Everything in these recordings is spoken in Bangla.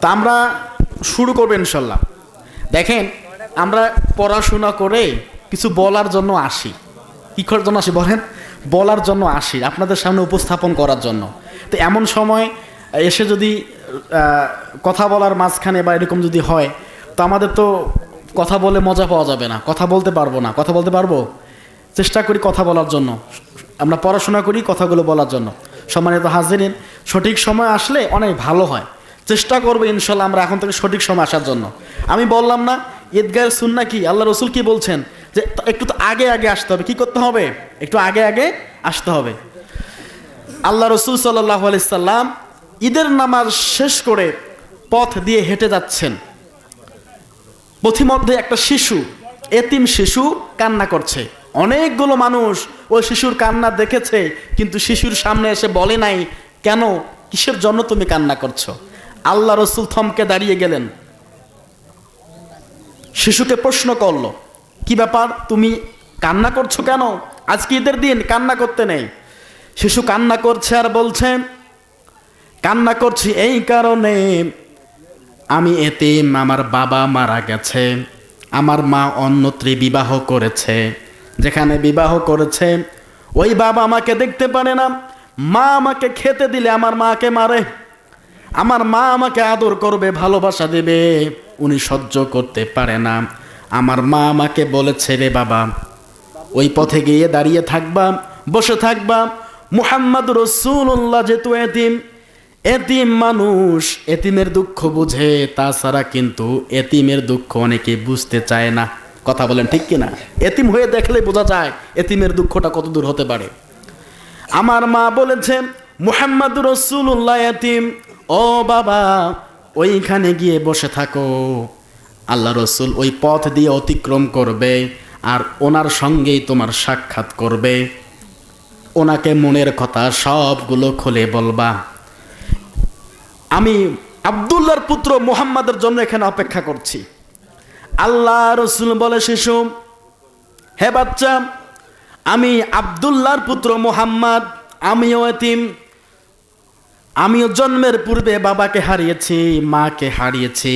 তা আমরা শুরু করব ইনশাল্লাহ। দেখেন, আমরা পড়াশোনা করে কিছু বলার জন্য আসি। কী করার জন্য আসি বলেন? বলার জন্য আসি, আপনাদের সামনে উপস্থাপন করার জন্য। তো এমন সময় এসে যদি কথা বলার মাঝখানে বা এরকম যদি হয়, তো আমাদের তো কথা বলে মজা পাওয়া যাবে না, কথা বলতে পারব না। কথা বলতে পারব? চেষ্টা করি কথা বলার জন্য। আমরা পড়াশোনা করি কথাগুলো বলার জন্য। সম্মানিত হাজিরিন, সঠিক সময় আসলে অনেক ভালো হয়। চেষ্টা করব ইনশাল্লাহ আমরা এখন থেকে সঠিক সময় আসার জন্য। আমি বললাম না, ঈদগাহের সুন্না কি? আল্লাহ রসুল কি বলছেন? যে একটু তো আগে আগে আসতে হবে। কি করতে হবে? একটু আগে আগে আসতে হবে। আল্লাহ রসুল সাল্লাহ আলাইসাল্লাম ঈদের নামাজ শেষ করে পথ দিয়ে হেঁটে যাচ্ছেন। পথিমধ্যে একটা শিশু, এতিম শিশু কান্না করছে। অনেকগুলো মানুষ ওই শিশুর কান্না দেখেছে, কিন্তু শিশুর সামনে এসে বলে নাই, কেন? কিসের জন্য তুমি কান্না করছ? আল্লাহ রসুল থমকে দাঁড়িয়ে গেলেন। শিশুকে প্রশ্ন করল, কি ব্যাপার? তুমি কান্না করছ কেন? আজকে ঈদের দিন, কান্না করতে নেই। শিশু কান্না করছে আর বলছে, কান্না করছি এই কারণে আমি এতিম, আমার বাবা মারা গেছে, আমার মা অন্যত্রে বিবাহ করেছে, যেখানে বিবাহ করেছে, ওই বাবা আমাকে দেখতে পারে না, মা আমাকে খেতে দিলে আমার মাকে মারে। আমার মা আমাকে আদর করবে, ভালোবাসা দেবে। উনি সহ্য করতে পারে না। আমার মা আমাকে বলেছে, রে বাবা, ওই পথে গিয়ে দাঁড়িয়ে থাকবা, বসে থাকবা। মুহাম্মদ রসুল্লাহ যেহেতু এতিম এতিম মানুষ, এতিমের দুঃখ বুঝে। তাছাড়া কিন্তু এতিমের দুঃখ অনেকে বুঝতে চায় না। কথা বলেন ঠিক কিনা? এতিম হয়ে দেখলে বোঝা যায় এতিমের দুঃখটা কত দূর হতে পারে। আমার মা বলেছে, মুহাম্মদ রসুল্লাহ এতিম ও বাবা, ওইখানে গিয়ে বসে থাকো। আল্লাহ রসুল ওই পথ দিয়ে অতিক্রম করবে আর ওনার সঙ্গেই তোমার সাক্ষাৎ করবে। ওনাকে মনের কথা সবগুলো খুলে বলবা। আমি আবদুল্লাহর পুত্র মুহাম্মাদের জন্য এখানে অপেক্ষা করছি। আল্লাহ রসুল বলে, শিশু, হে বাচ্চা, আমি আবদুল্লাহর পুত্র মোহাম্মদ, আমিও এতিম। আমিও জন্মের পূর্বে বাবাকে হারিয়েছি, মাকে হারিয়েছি।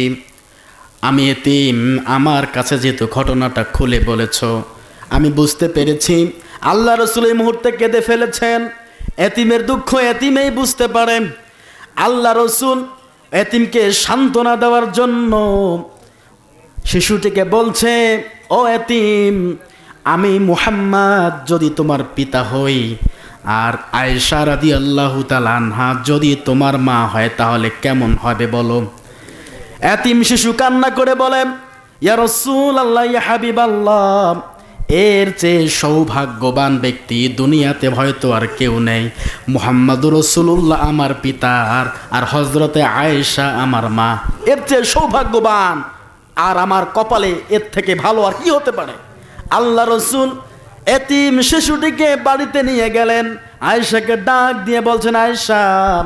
আমি এতিম, আমার কাছে যেহেতু ঘটনাটা খুলে বলেছ, আমি বুঝতে পেরেছি। আল্লাহ রসুল এই মুহূর্তে কেঁদে ফেলেছেন। এতিমের দুঃখ এতিমেই বুঝতে পারে। আল্লাহ রসুল এতিমকে সান্ত্বনা দেওয়ার জন্য শিশুটিকে বলছে, ও এতিম, আমি মুহাম্মদ যদি তোমার পিতা হই আর আয়েশা রাদি আল্লাহ আনহা, যদি তোমার মা হয় তাহলে কেমন হবে বলো? এতিম শিশু কান্না করে বলে, ইয়া রসুল আল্লাহ ইয়া হাবিব আল্লাহ এর চেয়ে সৌভাগ্যবান ব্যক্তি দুনিয়াতে হয়তো আর কেউ নেই। মোহাম্মদ রসুল্লাহ আমার পিতা আর আর হজরতে আয়েশা আমার মা, এর চেয়ে সৌভাগ্যবান। আর আমার কপালে এর থেকে ভালো আর কি হতে পারে? আল্লাহ রসুল এতিম শিশুটিকে বাড়িতে নিয়ে গেলেন। আয়েশাকে ডাক দিয়ে বলছেন, আয়েশা,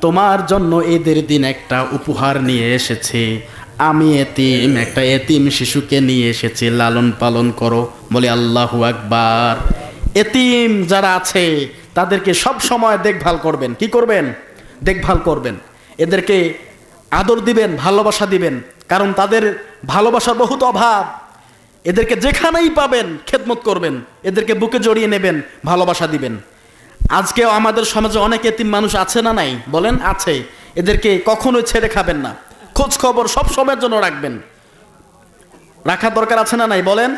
তোমার জন্য এদের দিন একটা উপহার নিয়ে এসেছি। আমি এতিম, একটা এতিম শিশুকে নিয়ে এসেছি, লালন পালন করো। বলে আল্লাহু আকবার। এতিম যারা আছে, তাদেরকে সব সময় দেখভাল করবেন। কি করবেন? দেখভাল করবেন। এদেরকে আদর দিবেন, ভালোবাসা দিবেন। কারণ তাদের ভালোবাসার বহুত অভাব। এদেরকে যেখানেই পাবেন খেদমত করবেন, এদেরকে বুকে জড়িয়ে নেবেন, ভালোবাসা দিবেন। আজকেও আমাদের সমাজে অনেক এতিম মানুষ আছে না নাই? বলেন, আছে। এদেরকে কখনোই ছেড়ে খাবেন না। খোঁজ খবর সব সময়ের জন্য রাখবেন। রাখার দরকার আছে না নাই? বলেন।